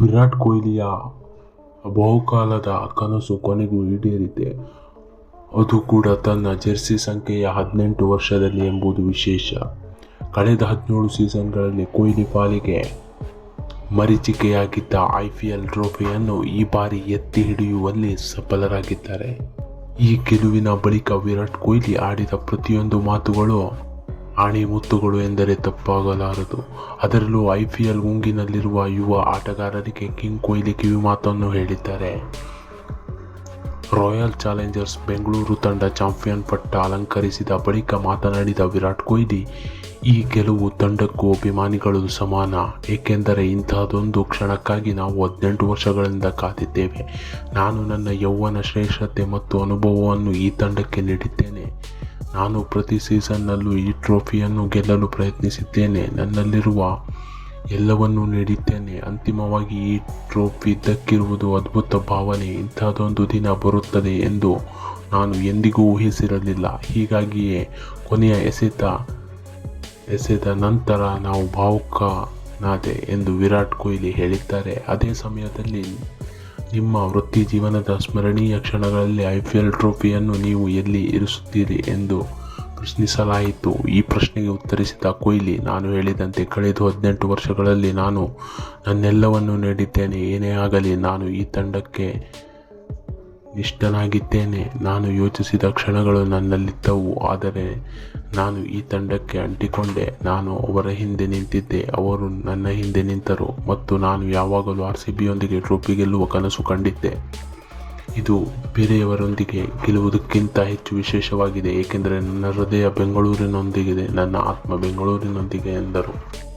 ವಿರಾಟ್ ಕೊಹ್ಲಿಯ ಬಹುಕಾಲದ ಕನಸು ಕೊನೆಗೂ ಈಡೇರಿದೆ. ಅದು ಕೂಡ ತನ್ನ ಜೆರ್ಸಿ ಸಂಖ್ಯೆಯ ಹದಿನೆಂಟು ವರ್ಷದಲ್ಲಿ ಎಂಬುದು ವಿಶೇಷ. ಕಳೆದ ಹದಿನೇಳು ಸೀಸನ್ಗಳಲ್ಲಿ ಕೊಹ್ಲಿ ಪಾಲಿಗೆ ಮರೀಚಿಕೆಯಾಗಿದ್ದ ಐ ಪಿ ಎಲ್ ಟ್ರೋಫಿಯನ್ನು ಈ ಬಾರಿ ಎತ್ತಿ ಹಿಡಿಯುವಲ್ಲಿ ಸಫಲರಾಗಿದ್ದಾರೆ. ಈ ಗೆಲುವಿನ ಬಳಿಕ ವಿರಾಟ್ ಕೊಹ್ಲಿ ಆಡಿದ ಪ್ರತಿಯೊಂದು ಮಾತುಗಳು ಆಣಿಮುತ್ತುಗಳು ಎಂದರೆ ತಪ್ಪಾಗಲಾರದು. ಅದರಲ್ಲೂ ಐ ಪಿ ಎಲ್ ಗುಂಗಿನಲ್ಲಿರುವ ಯುವ ಆಟಗಾರರಿಗೆ ಕಿಂಗ್ ಕೊಹ್ಲಿ ಕಿವಿಮಾತನ್ನು ಹೇಳಿದ್ದಾರೆ. ರಾಯಲ್ ಚಾಲೆಂಜರ್ಸ್ ಬೆಂಗಳೂರು ತಂಡ ಚಾಂಪಿಯನ್ ಪಟ್ಟ ಅಲಂಕರಿಸಿದ ಬಳಿಕ ಮಾತನಾಡಿದ ವಿರಾಟ್ ಕೊಹ್ಲಿ, ಈ ಗೆಲುವು ತಂಡಕ್ಕೂ ಅಭಿಮಾನಿಗಳು ಸಮಾನ, ಏಕೆಂದರೆ ಇಂತಹದೊಂದು ಕ್ಷಣಕ್ಕಾಗಿ ನಾವು ಹದಿನೆಂಟು ವರ್ಷಗಳಿಂದ ಕಾದಿದ್ದೇವೆ. ನಾನು ನನ್ನ ಯೌವನ ಶ್ರೇಷ್ಠತೆ ಮತ್ತು ಅನುಭವವನ್ನು ಈ ತಂಡಕ್ಕೆ ನೀಡಿದ್ದೇನೆ. ನಾನು ಪ್ರತಿ ಸೀಸನ್ನಲ್ಲೂ ಈ ಟ್ರೋಫಿಯನ್ನು ಗೆಲ್ಲಲು ಪ್ರಯತ್ನಿಸಿದ್ದೇನೆ. ನನ್ನಲ್ಲಿರುವ ಎಲ್ಲವನ್ನೂ ನೀಡಿದ್ದೇನೆ. ಅಂತಿಮವಾಗಿ ಈ ಟ್ರೋಫಿ ದಕ್ಕಿರುವುದು ಅದ್ಭುತ ಭಾವನೆ. ಇಂಥದ್ದೊಂದು ದಿನ ಬರುತ್ತದೆ ಎಂದು ನಾನು ಎಂದಿಗೂ ಊಹಿಸಿರಲಿಲ್ಲ. ಹೀಗಾಗಿಯೇ ಕೊನೆಯ ಎಸೆತ, ಎಸೆದ ನಂತರ ನಾವು ಭಾವುಕನಾದೆ ಎಂದು ವಿರಾಟ್ ಕೊಹ್ಲಿ ಹೇಳಿದ್ದಾರೆ. ಅದೇ ಸಮಯದಲ್ಲಿ ನಿಮ್ಮ ವೃತ್ತಿ ಜೀವನದ ಸ್ಮರಣೀಯ ಕ್ಷಣಗಳಲ್ಲಿ ಐ ಪಿ ಎಲ್ ಟ್ರೋಫಿಯನ್ನು ನೀವು ಎಲ್ಲಿ ಇರಿಸುತ್ತೀರಿ ಎಂದು ಪ್ರಶ್ನಿಸಲಾಯಿತು. ಈ ಪ್ರಶ್ನೆಗೆ ಉತ್ತರಿಸಿದ ಕೊಹ್ಲಿ, ನಾನು ಹೇಳಿದಂತೆ ಕಳೆದ ಹದಿನೆಂಟು ವರ್ಷಗಳಲ್ಲಿ ನಾನು ನನ್ನೆಲ್ಲವನ್ನು ನೀಡಿದ್ದೇನೆ. ಏನೇ ಆಗಲಿ, ನಾನು ಈ ತಂಡಕ್ಕೆ ನಿಷ್ಠನಾಗಿದ್ದೇನೆ. ನಾನು ಯೋಚಿಸಿದ ಕ್ಷಣಗಳು ನನ್ನಲ್ಲಿದ್ದವು, ಆದರೆ ನಾನು ಈ ತಂಡಕ್ಕೆ ಅಂಟಿಕೊಂಡೆ. ನಾನು ಅವರ ಹಿಂದೆ ನಿಂತಿದ್ದೆ. ಅವರು ನನ್ನ ಹಿಂದೆ ನಿಂತರು ಮತ್ತು ನಾನು ಯಾವಾಗಲೂ ಆರ್ ಸಿ ಬಿಯೊಂದಿಗೆ ಟ್ರೋಫಿ ಗೆಲ್ಲುವ ಕನಸು ಕಂಡಿದ್ದೆ. ಇದು ಬೇರೆಯವರೊಂದಿಗೆ ಗೆಲ್ಲುವುದಕ್ಕಿಂತ ಹೆಚ್ಚು ವಿಶೇಷವಾಗಿದೆ, ಏಕೆಂದರೆ ನನ್ನ ಹೃದಯ ಬೆಂಗಳೂರಿನೊಂದಿಗಿದೆ, ನನ್ನ ಆತ್ಮ ಬೆಂಗಳೂರಿನೊಂದಿಗೆ ಎಂದರು.